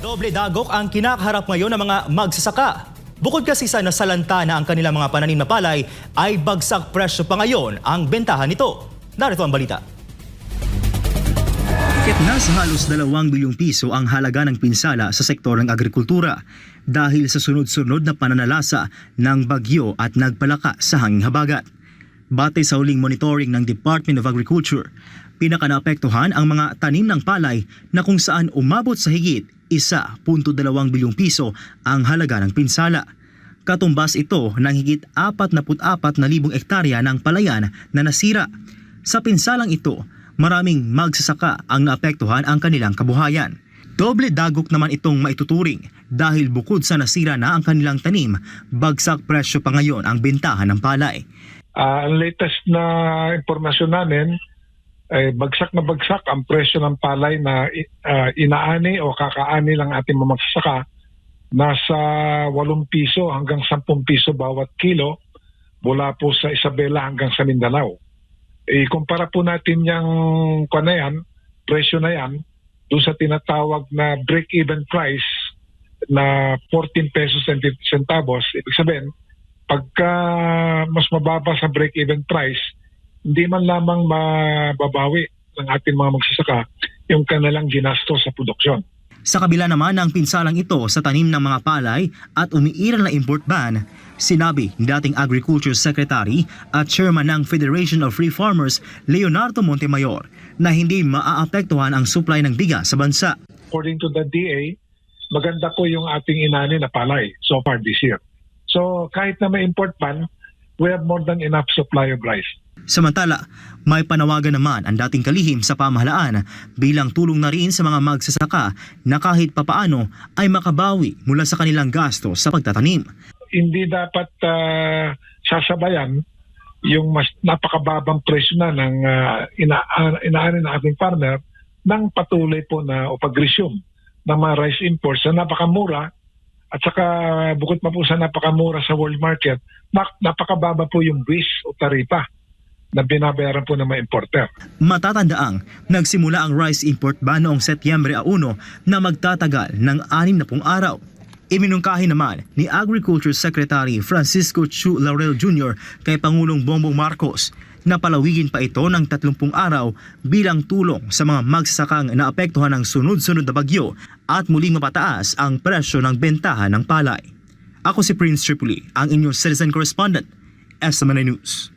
Doble dagok ang kinakaharap ngayon ng mga magsasaka. Bukod kasi sa nasalanta na ang kanilang mga pananim na palay, ay bagsak presyo pa ngayon ang bentahan nito. Narito ang balita. Higit na halos 2 bilyong piso ang halaga ng pinsala sa sektor ng agrikultura dahil sa sunod-sunod na pananalasa ng bagyo at nagpalaka sa hanging habagat. Batay sa huling monitoring ng Department of Agriculture, pinakanaapektuhan ang mga tanim ng palay na kung saan umabot sa higit 1.2 bilyong piso ang halaga ng pinsala. Katumbas ito ng higit 44 na libong ektarya ng palayan na nasira. Sa pinsalang ito, maraming magsasaka ang naapektuhan ang kanilang kabuhayan. Doble dagok naman itong maituturing dahil bukod sa nasira na ang kanilang tanim, bagsak presyo pa ngayon ang bentahan ng palay. Ah, ang latest na impormasyon namin, ay bagsak na bagsak ang presyo ng palay na ah, inaani o kakaani lang ating mga magsasaka. Nasa 8 piso hanggang 10 piso bawat kilo mula po sa Isabela hanggang sa Mindanao. Ikumpara po natin yung kwan na yan, presyo na yan, doon sa tinatawag na break-even price na 14 pesos and 50 centavos. Ibig sabihin, pagka mas mababa sa break-even price, hindi man lamang mababawi ng ating mga magsasaka yung kanilang ginasto sa produksyon. Sa kabila naman ng pinsalang ito sa tanim ng mga palay at umiiral na import ban, sinabi ni dating Agriculture Secretary at Chairman ng Federation of Free Farmers Leonardo Montemayor na hindi maaapektuhan ang supply ng bigas sa bansa. According to the DA, maganda po yung ating inani na palay so far this year. So kahit na may import ban, we have more than enough supply of rice. Samantala, may panawagan naman ang dating kalihim sa pamahalaan bilang tulong na rin sa mga magsasaka na kahit papaano ay makabawi mula sa kanilang gasto sa pagtatanim. Hindi dapat ah, sasabayan yung mas napakababang presyo na ng uh, ina, ah, ng ating farmer ng patuloy po na o pag-resume ng mga rice imports na napakamura at saka bukod pa po sa napakamura sa world market, napakababa po yung buwis o taripa na binabayaran po ng mga importer. Matatandaang nagsimula ang rice import ban noong Setyembre 1 na magtatagal ng 60 araw. Iminungkahi naman ni Agriculture Secretary Francisco Chu Laurel Jr. kay Pangulong Bongbong Marcos na palawigin pa ito ng 30 araw bilang tulong sa mga magsasakang naapektuhan ng sunod-sunod na bagyo at muling mapataas ang presyo ng bentahan ng palay. Ako si Prince Tripoli, ang inyong citizen correspondent, SMNA News.